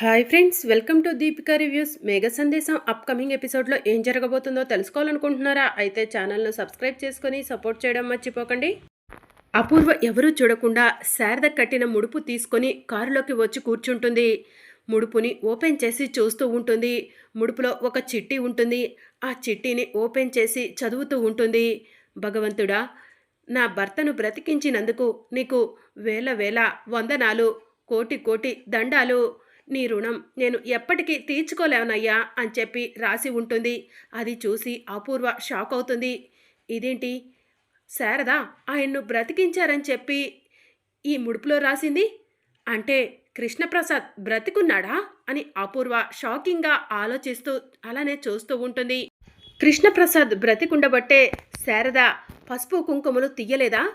Hi friends welcome to Deepika reviews. Megha Sandesam upcoming ఎపిసోడ్లో ఏం జరగబోతుందో తెలుసుకోవాలనుకుంటున్నారా? అయితే ఛానల్ను సబ్స్క్రైబ్ చేసుకొని సపోర్ట్ చేయడం మర్చిపోకండి. అపూర్వ ఎవరూ చూడకుండా శారద కట్టిన ముడుపు తీసుకొని కారులోకి వచ్చి కూర్చుంటుంది. ముడుపుని ఓపెన్ చేసి చూస్తూ ఉంటుంది. ముడుపులో ఒక చిట్టి ఉంటుంది. ఆ చిట్టిని ఓపెన్ చేసి చదువుతూ ఉంటుంది. భగవంతుడా నా భర్తను బ్రతికించినందుకు నీకు వేల వేల వందనాలు కోటి కోటి దండాలు. నీ రుణం నేను ఎప్పటికీ తీర్చుకోలేనయ్యా అని చెప్పి రాసి ఉంటుంది. అది చూసి అపూర్వ షాక్ అవుతుంది. ఇదేంటి? శారదా ఆయన్ను బ్రతికించారని చెప్పి ఈ ముడుపులో రాసింది? అంటే కృష్ణప్రసాద్ బ్రతికున్నాడా? అని అపూర్వ షాకింగ్గా ఆలోచిస్తూ అలానే చూస్తూ ఉంటుంది. కృష్ణప్రసాద్ బ్రతికుండబట్టే శారద పసుపు కుంకుమలు తీయలేదా?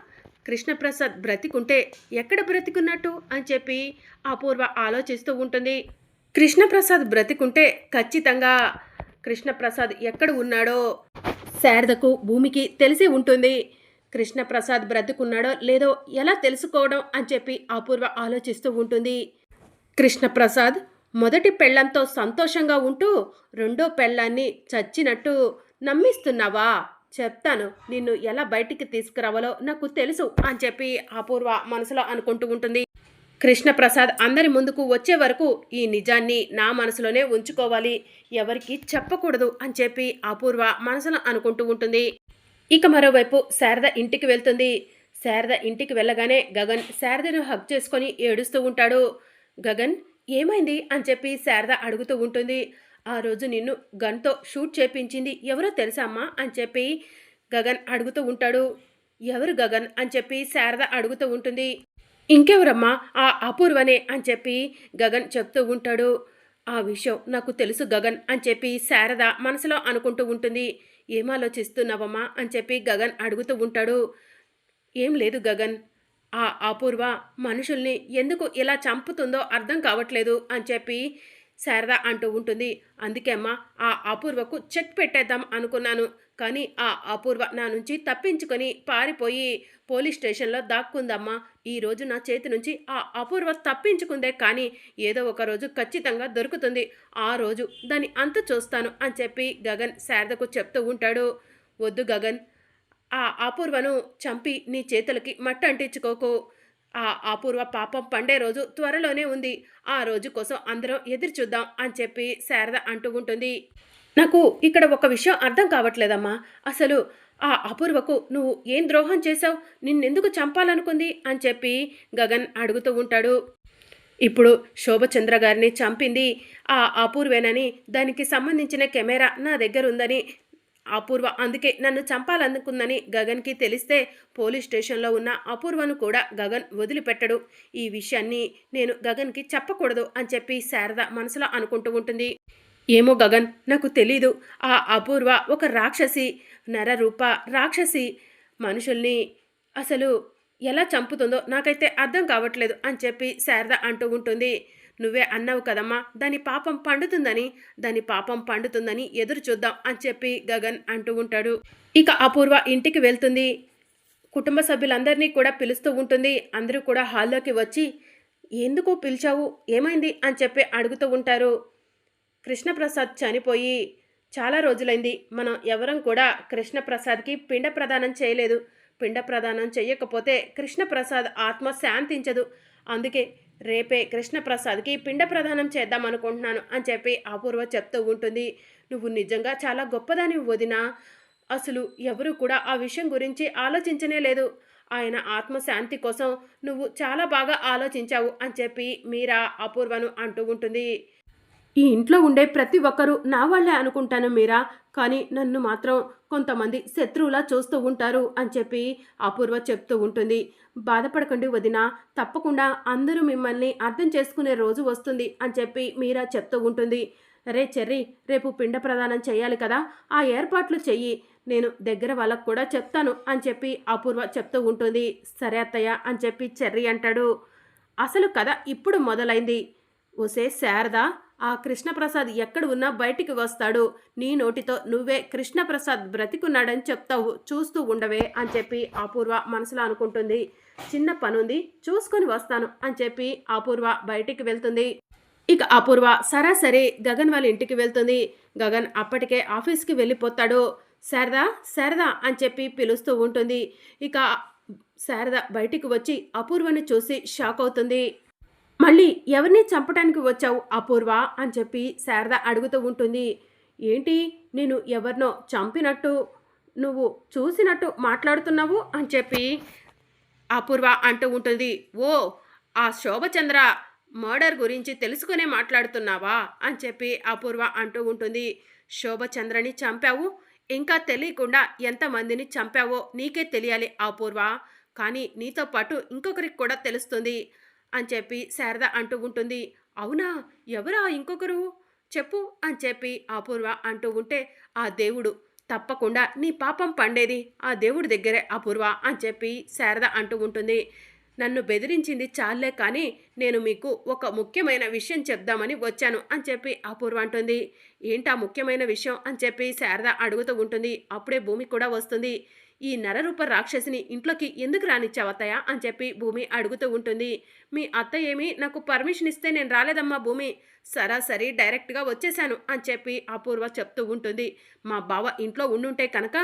కృష్ణప్రసాద్ బ్రతికుంటే ఎక్కడ బ్రతికున్నట్టు అని చెప్పి అపూర్వ ఆలోచిస్తూ ఉంటుంది. కృష్ణప్రసాద్ బ్రతికుంటే ఖచ్చితంగా కృష్ణప్రసాద్ ఎక్కడ ఉన్నాడో శారదకు భూమికి తెలిసి ఉంటుంది. కృష్ణప్రసాద్ బ్రతుకున్నాడో లేదో ఎలా తెలుసుకోవడం అని చెప్పి అపూర్వ ఆలోచిస్తూ ఉంటుంది. కృష్ణప్రసాద్ మొదటి పెళ్ళంతో సంతోషంగా ఉంటూ రెండో పెళ్ళాన్ని చచ్చినట్టు నమ్మిస్తున్నావా? చెప్తాను. నిన్ను ఎలా బయటికి తీసుకురావాలో నాకు తెలుసు అని చెప్పి అపూర్వ మనసులో అనుకుంటూ ఉంటుంది. కృష్ణప్రసాద్ అందరి ముందుకు వచ్చే వరకు ఈ నిజాన్ని నా మనసులోనే ఉంచుకోవాలి. ఎవరికి చెప్పకూడదు అని చెప్పి అపూర్వ మనసులో అనుకుంటూ ఉంటుంది. ఇక మరోవైపు శారద ఇంటికి వెళ్తుంది. శారద ఇంటికి వెళ్ళగానే గగన్ శారదను హక్ చేసుకొని ఏడుస్తూ ఉంటాడు. గగన్ ఏమైంది? అని చెప్పి శారద అడుగుతూ ఉంటుంది. ఆ రోజు నిన్ను గన్తో షూట్ చేపించింది ఎవరో తెలుసా అమ్మా? అని చెప్పి గగన్ అడుగుతూ ఉంటాడు. ఎవరు గగన్? అని చెప్పి శారద అడుగుతూ ఉంటుంది. ఇంకెవరమ్మా? ఆ అపూర్వనే అని చెప్పి గగన్ చెప్తూ ఉంటాడు. ఆ విషయం నాకు తెలుసు గగన్ అని చెప్పి శారద మనసులో అనుకుంటూ ఉంటుంది. ఏం ఆలోచిస్తున్నావమ్మా? అని చెప్పి గగన్ అడుగుతూ ఉంటాడు. ఏం లేదు గగన్. ఆ అపూర్వ మనుషుల్ని ఎందుకు ఇలా చంపుతుందో అర్థం కావట్లేదు అని చెప్పి శారద అంటూ ఉంటుంది. అందుకే అమ్మా ఆ అపూర్వకు చెక్ పెట్టేద్దాం అనుకున్నాను. కానీ ఆ అపూర్వ నా నుంచి తప్పించుకొని పారిపోయి పోలీస్ స్టేషన్లో దాక్కుందమ్మా. ఈ రోజు నా చేతి నుంచి ఆ అపూర్వ తప్పించుకుందే కానీ ఏదో ఒక రోజు ఖచ్చితంగా దొరుకుతుంది. ఆ రోజు దాని అంత చూస్తాను అని చెప్పి గగన్ శారదకు చెప్తూ ఉంటాడు. వద్దు గగన్ ఆ అపూర్వను చంపి నీ చేతులకి మట్టి అంటించుకోకు ఆ అపూర్వ పాపం పండే రోజు త్వరలోనే ఉంది. ఆ రోజు కోసం అందరం ఎదురు చూద్దాం అని చెప్పి శారద అంటూ ఉంటుంది. నాకు ఇక్కడ ఒక విషయం అర్థం కావట్లేదమ్మా. అసలు ఆ అపూర్వకు నువ్వు ఏం ద్రోహం చేశావు? నిన్నెందుకు చంపాలనుకుంది? అని చెప్పి గగన్ అడుగుతూ ఉంటాడు. ఇప్పుడు శోభచంద్ర గారిని చంపింది ఆ అపూర్వేనని దానికి సంబంధించిన కెమెరా నా దగ్గర ఉందని అపూర్వ. అందుకే నన్ను చంపాలనుకుందని గగన్కి తెలిస్తే పోలీస్ స్టేషన్లో ఉన్న అపూర్వను కూడా గగన్ వదిలిపెట్టడు. ఈ విషయాన్ని నేను గగన్కి చెప్పకూడదు అని చెప్పి శారద మనసులో అనుకుంటూ ఉంటుంది. ఏమో గగన్ నాకు తెలీదు. ఆ అపూర్వ ఒక రాక్షసి నరరూప రాక్షసి మనుషుల్ని అసలు ఎలా చంపుతుందో నాకైతే అర్థం కావట్లేదు అని చెప్పి శారద అంటూ ఉంటుంది. నువ్వే అన్నావు కదమ్మా దాని పాపం పండుతుందని దాని పాపం పండుతుందని ఎదురు చూద్దాం అని చెప్పి గగన్ అంటూ ఉంటాడు. ఇక అపూర్వ ఇంటికి వెళ్తుంది. కుటుంబ సభ్యులందరినీ కూడా పిలుస్తూ ఉంటుంది. అందరూ కూడా హాల్లోకి వచ్చి ఎందుకు పిలిచావు? ఏమైంది? అని చెప్పి అడుగుతూ ఉంటారు. కృష్ణప్రసాద్ చనిపోయి చాలా రోజులైంది. మనం ఎవరం కూడా కృష్ణప్రసాద్కి పిండ ప్రదానం చేయలేదు. పిండ ప్రదానం చేయకపోతే కృష్ణప్రసాద్ ఆత్మ శాంతించదు. అందుకే రేపే కృష్ణప్రసాద్కి పిండ ప్రదానం చేద్దాం అనుకుంటున్నాను అని చెప్పి అపూర్వ చెప్తూ ఉంటుంది. నువ్వు నిజంగా చాలా గొప్పదాని వదినా. అసలు ఎవరు కూడా ఆ విషయం గురించి ఆలోచించనే లేదు. ఆయన ఆత్మశాంతి కోసం నువ్వు చాలా బాగా ఆలోచించావు అని చెప్పి మీరా అపూర్వను అంటూ ఉంటుంది. ఈ ఇంట్లో ఉండే ప్రతి ఒక్కరూ నా వాళ్ళే అనుకుంటాను మీరా. కానీ నన్ను మాత్రం కొంతమంది శత్రువులా చూస్తూ ఉంటారు అని చెప్పి అపూర్వ చెప్తూ ఉంటుంది. బాధపడకండి వదిన తప్పకుండా అందరూ మిమ్మల్ని అర్థం చేసుకునే రోజు వస్తుంది అని చెప్పి మీరా చెప్తూ ఉంటుంది. రే చెర్రి రేపు పిండ ప్రదానం చేయాలి కదా ఆ ఏర్పాట్లు చెయ్యి. నేను దగ్గర వాళ్ళకు కూడా చెప్తాను అని చెప్పి అపూర్వ చెప్తూ ఉంటుంది. సరే అత్తయ్య అని చెప్పి చెర్రీ అంటాడు. అసలు కథ ఇప్పుడు మొదలైంది. ఒసే శారదా ఆ కృష్ణప్రసాద్ ఎక్కడ ఉన్నా బయటికి వస్తాడు. నీ నోటితో నువ్వే కృష్ణప్రసాద్ బ్రతికున్నాడని చెప్తావు. చూస్తూ ఉండవే అని చెప్పి అపూర్వ మనసులో అనుకుంటుంది. చిన్న పనుంది చూసుకొని వస్తాను అని చెప్పి అపూర్వ బయటికి వెళ్తుంది. ఇక అపూర్వ సరాసరి గగన్ వాళ్ళ ఇంటికి వెళ్తుంది. గగన్ అప్పటికే ఆఫీస్కి వెళ్ళిపోతాడు. శారదా శారదా అని చెప్పి పిలుస్తూ ఉంటుంది. ఇక శారద బయటికి వచ్చి అపూర్వను చూసి షాక్ అవుతుంది. మళ్ళీ ఎవరిని చంపడానికి వచ్చావు అపూర్వ అని చెప్పి శారద అడుగుతూ ఉంటుంది. ఏంటి? నేను ఎవరినో చంపినట్టు నువ్వు చూసినట్టు మాట్లాడుతున్నావు అని చెప్పి అపూర్వ అంటూ ఉంటుంది. ఓ ఆ శోభచంద్ర మర్డర్ గురించి తెలుసుకునే మాట్లాడుతున్నావా అని చెప్పి అపూర్వ అంటూ ఉంటుంది. శోభచంద్రని చంపావు? ఇంకా తెలియకుండా ఎంతమందిని చంపావో నీకే తెలియాలి అపూర్వ. కానీ నీతో పాటు ఇంకొకరికి కూడా తెలుస్తుంది. అని చెప్పి శారద అంటూ ఉంటుంది. అవునా? ఎవరా ఇంకొకరు? చెప్పు అని చెప్పి అపూర్వ అంటూ ఉంటే ఆ దేవుడు తప్పకుండా నీ పాపం పండేది ఆ దేవుడి దగ్గరే అపూర్వ అని చెప్పి శారద అంటూ ఉంటుంది. నన్ను బెదిరించింది చాలే కానీ నేను మీకు ఒక ముఖ్యమైన విషయం చెప్దామని వచ్చాను అని చెప్పి అపూర్వ అంటుంది. ఏంటా ముఖ్యమైన విషయం అని చెప్పి శారద అడుగుతూ ఉంటుంది. అప్పుడే భూమి కూడా వస్తుంది. ఈ నరరూప రాక్షసిని ఇంట్లోకి ఎందుకు రానిచ్చావత్తయ్య అని చెప్పి భూమి అడుగుతూ ఉంటుంది. మీ అత్త ఏమి నాకు పర్మిషన్ ఇస్తే నేను రాలేదమ్మా భూమి. సరాసరి డైరెక్ట్గా వచ్చేసాను అని చెప్పి అపూర్వ చెప్తూ ఉంటుంది. మా బావ ఇంట్లో ఉండుంటే కనుక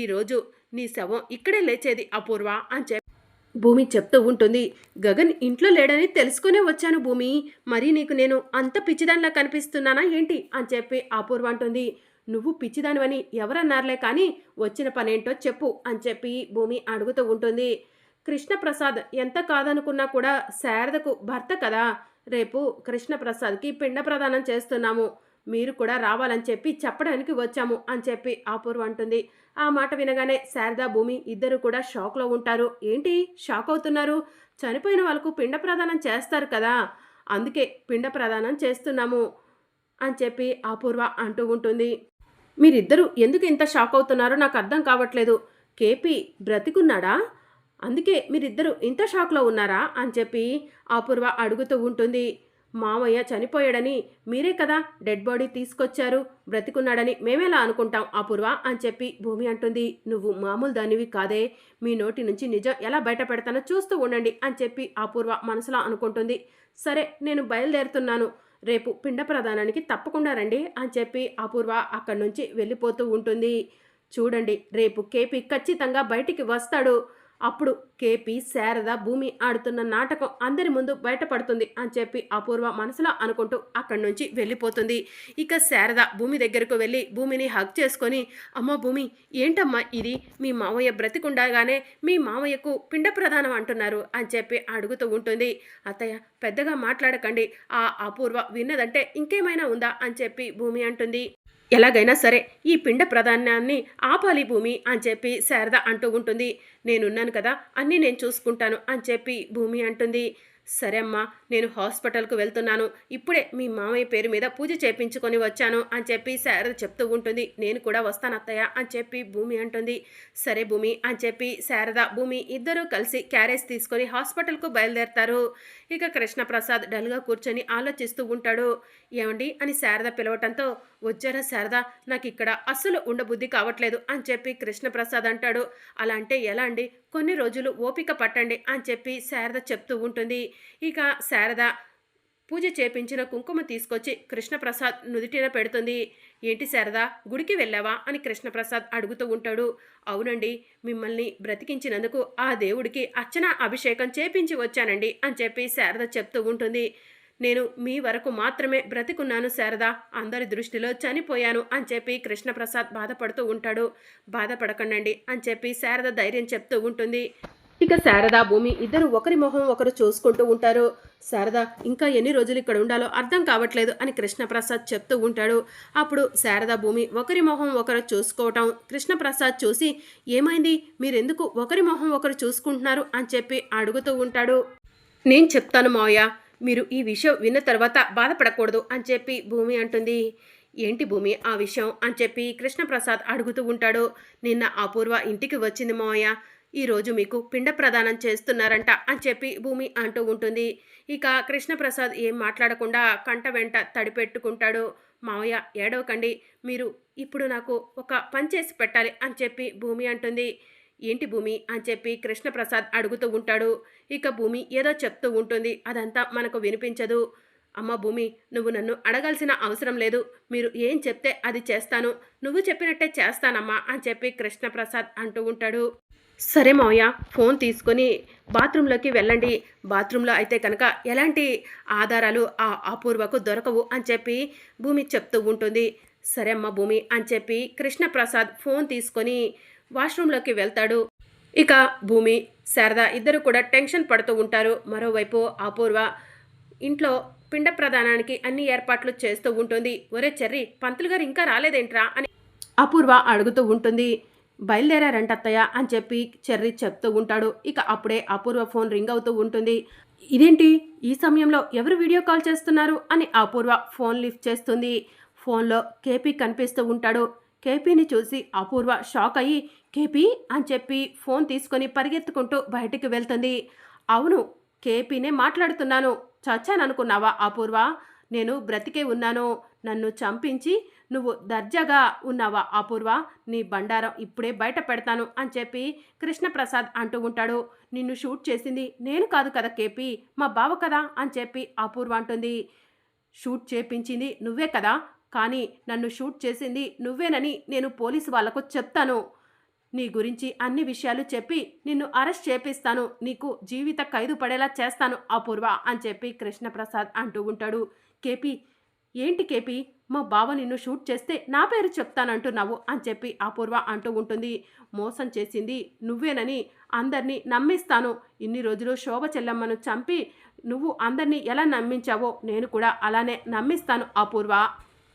ఈరోజు నీ శవం ఇక్కడే లేచేది అపూర్వ అని చెప్పి భూమి చెప్తూ ఉంటుంది గగన్ ఇంట్లో లేడని తెలుసుకునే వచ్చాను భూమి. మరి నీకు నేను అంత పిచ్చిదానిలా కనిపిస్తున్నానా ఏంటి? అని చెప్పి అపూర్వ అంటుంది. నువ్వు పిచ్చిదానివని ఎవరన్నారులే కానీ వచ్చిన పనేంటో చెప్పు అని చెప్పి భూమి అడుగుతూ ఉంటుంది. కృష్ణప్రసాద్ ఎంత కాదనుకున్నా కూడా శారదకు భర్త కదా. రేపు కృష్ణప్రసాద్కి పిండ ప్రదానం చేస్తున్నాము. మీరు కూడా రావాలని చెప్పి చెప్పడానికి వచ్చాము అని చెప్పి అపూర్వ అంటుంది. ఆ మాట వినగానే శారదా భూమి ఇద్దరు కూడా షాక్లో ఉంటారు. ఏంటి? షాక్ అవుతున్నారు? చనిపోయిన వాళ్ళకు పిండ ప్రదానం చేస్తారు కదా. అందుకే పిండ ప్రదానం చేస్తున్నాము అని చెప్పి అపూర్వ అంటూ ఉంటుంది. మీరిద్దరూ ఎందుకు ఇంత షాక్ అవుతున్నారో నాకు అర్థం కావట్లేదు. కేపీ బ్రతికున్నాడా? అందుకే మీరిద్దరూ ఇంత షాక్లో ఉన్నారా? అని చెప్పి అపూర్వ అడుగుతూ ఉంటుంది. మావయ్య చనిపోయాడని మీరే కదా డెడ్ బాడీ తీసుకొచ్చారు బ్రతికున్నాడని మేమేలా అనుకుంటాం అపూర్వ అని చెప్పి భూమి అంటుంది. నువ్వు మామూలు దానివి కాదే మీ నోటి నుంచి నిజం ఎలా బయట పెడతానో చూస్తూ ఉండండి అని చెప్పి అపూర్వ మనసులో అనుకుంటుంది. సరే నేను బయలుదేరుతున్నాను రేపు పిండ ప్రధానానికి తప్పకుండా రండి అని చెప్పి అపూర్వ అక్కడి నుంచి వెళ్ళిపోతూ ఉంటుంది. చూడండి రేపు కేపీ ఖచ్చితంగా బయటికి వస్తాడు అప్పుడు కేపీ శారద భూమి ఆడుతున్న నాటకం అందరి ముందు బయటపడుతుంది అని చెప్పి అపూర్వ మనసులో అనుకుంటూ అక్కడి నుంచి వెళ్ళిపోతుంది. ఇక శారద భూమి దగ్గరకు వెళ్ళి భూమిని హగ్ చేసుకొని అమ్మ భూమి ఏంటమ్మా ఇది? మీ మావయ్య బ్రతికుండగానే మీ మావయ్యకు పిండ ప్రధానం అంటున్నారు అని చెప్పి అడుగుతూ ఉంటుంది. అత్తయ్య పెద్దగా మాట్లాడకండి. ఆ అపూర్వ విన్నదంటే ఇంకేమైనా ఉందా? అని చెప్పి భూమి అంటుంది. ఎలాగైనా సరే ఈ పిండ ప్రధానాన్ని ఆపాలి భూమి అని చెప్పి శారద అంటూ ఉంటుంది. నేనున్నాను కదా అన్నీ నేను చూసుకుంటాను అని చెప్పి భూమి అంటుంది. సరే అమ్మా నేను హాస్పిటల్కు వెళ్తున్నాను. ఇప్పుడే మీ మామయ్య పేరు మీద పూజ చేపించుకొని వచ్చాను అని చెప్పి శారద చెప్తూ ఉంటుంది. నేను కూడా వస్తాను అత్తయ్య అని చెప్పి భూమి అంటుంది. సరే భూమి అని చెప్పి శారద భూమి ఇద్దరూ కలిసి క్యారేజ్ తీసుకొని హాస్పిటల్కు బయలుదేరతారు. ఇక కృష్ణప్రసాద్ డల్గా కూర్చొని ఆలోచిస్తూ ఉంటాడు. ఏమండి అని శారద పిలవటంతో వచ్చారా శారద? నాకు ఇక్కడ అస్సలు ఉండబుద్ధి కావట్లేదు అని చెప్పి కృష్ణప్రసాద్ అంటాడు. అలా అంటే ఎలా అండి? కొన్ని రోజులు ఓపిక పట్టండి అని చెప్పి శారద చెప్తూ ఉంటుంది. ఇక శారద పూజ చేపించిన కుంకుమ తీసుకొచ్చి కృష్ణప్రసాద్ నుదిటిన పెడుతుంది. ఏంటి శారద గుడికి వెళ్ళావా అని కృష్ణప్రసాద్ అడుగుతూ ఉంటాడు. అవునండి మిమ్మల్ని బ్రతికించినందుకు ఆ దేవుడికి అర్చన అభిషేకం చేపించి వచ్చానండి అని చెప్పి శారద చెప్తూ ఉంటుంది. నేను మీ వరకు మాత్రమే బ్రతికున్నాను శారద. అందరి దృష్టిలో చనిపోయాను అని చెప్పి కృష్ణప్రసాద్ బాధపడుతూ ఉంటాడు. బాధపడకండి అని చెప్పి శారద ధైర్యం చెప్తూ ఉంటుంది. ఇక శారదా భూమి ఇద్దరు ఒకరి మొహం ఒకరు చూసుకుంటూ ఉంటారు. శారద ఇంకా ఎన్ని రోజులు ఇక్కడ ఉండాలో అర్థం కావట్లేదు అని కృష్ణప్రసాద్ చెప్తూ ఉంటాడు. అప్పుడు శారద భూమి ఒకరి మొహం ఒకరు చూసుకోవటం కృష్ణప్రసాద్ చూసి ఏమైంది? మీరెందుకు ఒకరి మొహం ఒకరు చూసుకుంటున్నారు? అని చెప్పి అడుగుతూ ఉంటాడు. నేను చెప్తాను మావయ్య. మీరు ఈ విషయం విన్న తర్వాత బాధపడకూడదు అని చెప్పి భూమి అంటుంది. ఏంటి భూమి ఆ విషయం అని చెప్పి కృష్ణప్రసాద్ అడుగుతూ ఉంటాడు. నిన్న అపూర్వ ఇంటికి వచ్చింది మావయ్య. ఈరోజు మీకు పిండ ప్రదానం చేస్తున్నారంట అని చెప్పి భూమి అంటూ ఉంటుంది. ఇక కృష్ణప్రసాద్ ఏం మాట్లాడకుండా కంట వెంట తడిపెట్టుకుంటాడు. మావయ్య ఏడవకండి. మీరు ఇప్పుడు నాకు ఒక పని చేసి పెట్టాలి అని చెప్పి భూమి అంటుంది. ఏంటి భూమి అని చెప్పి కృష్ణప్రసాద్ అడుగుతూ ఉంటాడు. ఇక భూమి ఏదో చెప్తూ ఉంటుంది. అదంతా మనకు వినిపించదు. అమ్మ భూమి నువ్వు నన్ను అడగాల్సిన అవసరం లేదు. మీరు ఏం చెప్తే అది చేస్తాను. నువ్వు చెప్పినట్టే చేస్తానమ్మా అని చెప్పి కృష్ణప్రసాద్ అంటూ ఉంటాడు. సరే మావయ్య ఫోన్ తీసుకొని బాత్రూంలోకి వెళ్ళండి. బాత్రూంలో అయితే కనుక ఎలాంటి ఆధారాలు ఆ అపూర్వకు దొరకవు అని చెప్పి భూమి చెప్తూ ఉంటుంది. సరే అమ్మ భూమి అని చెప్పి కృష్ణప్రసాద్ ఫోన్ తీసుకొని వాష్రూంలోకి వెళ్తాడు. ఇక భూమి శారద ఇద్దరు కూడా టెన్షన్ పడుతూ ఉంటారు. మరోవైపు అపూర్వ ఇంట్లో పిండ ప్రదానానికి అన్ని ఏర్పాట్లు చేస్తూ ఉంటుంది. ఒరే చెర్రి పంతులు గారు ఇంకా రాలేదేంట్రా అని అపూర్వ అడుగుతూ ఉంటుంది. బయలుదేరారంట అత్తయ్య అని చెప్పి చెర్రి చెప్తూ ఉంటాడు. ఇక అప్పుడే అపూర్వ ఫోన్ రింగ్ అవుతూ ఉంటుంది. ఇదేంటి? ఈ సమయంలో ఎవరు వీడియో కాల్ చేస్తున్నారు? అని అపూర్వ ఫోన్ లిఫ్ట్ చేస్తుంది. ఫోన్లో కేపీ కనిపిస్తూ ఉంటాడు. కేపీని చూసి అపూర్వ షాక్ అయ్యి కేపీ అని చెప్పి ఫోన్ తీసుకొని పరిగెత్తుకుంటూ బయటికి వెళ్తుంది. అవును కేపీనే మాట్లాడుతున్నాను. చచ్చాననుకున్నావా అపూర్వ? నేను బ్రతికే ఉన్నాను. నన్ను చంపించి నువ్వు దర్జాగా ఉన్నావా అపూర్వ? నీ బండారం ఇప్పుడే బయట పెడతాను అని చెప్పి కృష్ణప్రసాద్ అంటూ ఉంటాడు. నిన్ను షూట్ చేసింది నేను కాదు కదా కేపీ? మా బావ కదా అని చెప్పి అపూర్వ అంటుంది. షూట్ చేపించింది నువ్వే కదా? కానీ నన్ను షూట్ చేసింది నువ్వేనని నేను పోలీసు వాళ్ళకు చెప్తాను. నీ గురించి అన్ని విషయాలు చెప్పి నిన్ను అరెస్ట్ చేపిస్తాను. నీకు జీవిత ఖైదు పడేలా చేస్తాను అపూర్వ అని చెప్పి కృష్ణప్రసాద్ అంటూ ఉంటాడు. కేపీ ఏంటి కేపీ? మా బావ నిన్ను షూట్ చేస్తే నా పేరు చెప్తానంటున్నావు అని చెప్పి అపూర్వ అంటూ ఉంటుంది. మోసం చేసింది నువ్వేనని అందరినీ నమ్మిస్తాను. ఇన్ని రోజులు శోభ చెల్లమ్మను చంపి నువ్వు అందరినీ ఎలా నమ్మించావో నేను కూడా అలానే నమ్మిస్తాను అపూర్వ.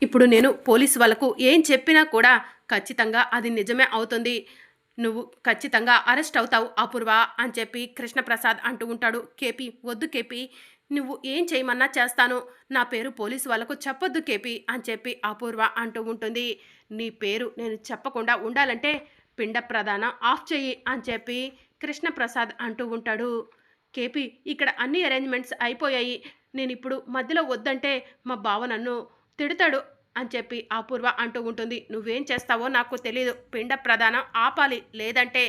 ఇప్పుడు నేను పోలీసు వాళ్ళకు ఏం చెప్పినా కూడా ఖచ్చితంగా అది నిజమే అవుతుంది. నువ్వు ఖచ్చితంగా అరెస్ట్ అవుతావు అపూర్వ అని చెప్పి కృష్ణప్రసాద్ అంటూ ఉంటాడు. కేపీ వద్దు కేపీ నువ్వు ఏం చేయమన్నా చేస్తాను. నా పేరు పోలీసు వాళ్ళకు చెప్పొద్దు కేపీ అని చెప్పి అపూర్వ అంటూ ఉంటుంది. నీ పేరు నేను చెప్పకుండా ఉండాలంటే పిండ ప్రధాన ఆఫ్ చెయ్యి అని చెప్పి కృష్ణప్రసాద్ అంటూ ఉంటాడు. కేపీ ఇక్కడ అన్ని అరేంజ్మెంట్స్ అయిపోయాయి. నేను ఇప్పుడు మధ్యలో వద్దంటే మా బావ నన్ను తిడతాడు. అని చెప్పి అపూర్వ అంటూ ఉంటుంది. నువ్వేం చేస్తావో నాకు తెలియదు పిండ ప్రధానం ఆపాలి. లేదంటే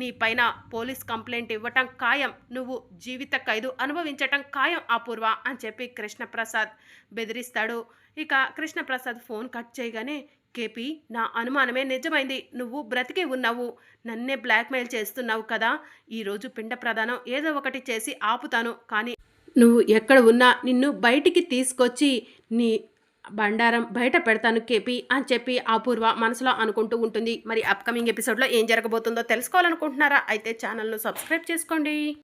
నీ పైన పోలీస్ కంప్లైంట్ ఇవ్వటం ఖాయం. నువ్వు జీవిత ఖైదు అనుభవించటం ఖాయం అపూర్వ అని చెప్పి కృష్ణప్రసాద్ బెదిరిస్తాడు. ఇక కృష్ణప్రసాద్ ఫోన్ కట్ చేయగానే కేపీ నా అనుమానమే నిజమైంది. నువ్వు బ్రతికే ఉన్నావు. నన్నే బ్లాక్మెయిల్ చేస్తున్నావు కదా. ఈరోజు పిండ ప్రధానం ఏదో ఒకటి చేసి ఆపుతాను. కానీ నువ్వు ఎక్కడ ఉన్నా నిన్ను బయటికి తీసుకొచ్చి నీ బండారం బయట పెడతాను కేపీ అని చెప్పి అపూర్వ మనసులో అనుకుంటూ ఉంటుంది. మరి అప్కమింగ్ ఎపిసోడ్లో ఏం జరగబోతుందో తెలుసుకోవాలనుకుంటున్నారా? అయితే ఛానల్ను సబ్స్క్రైబ్ చేసుకోండి.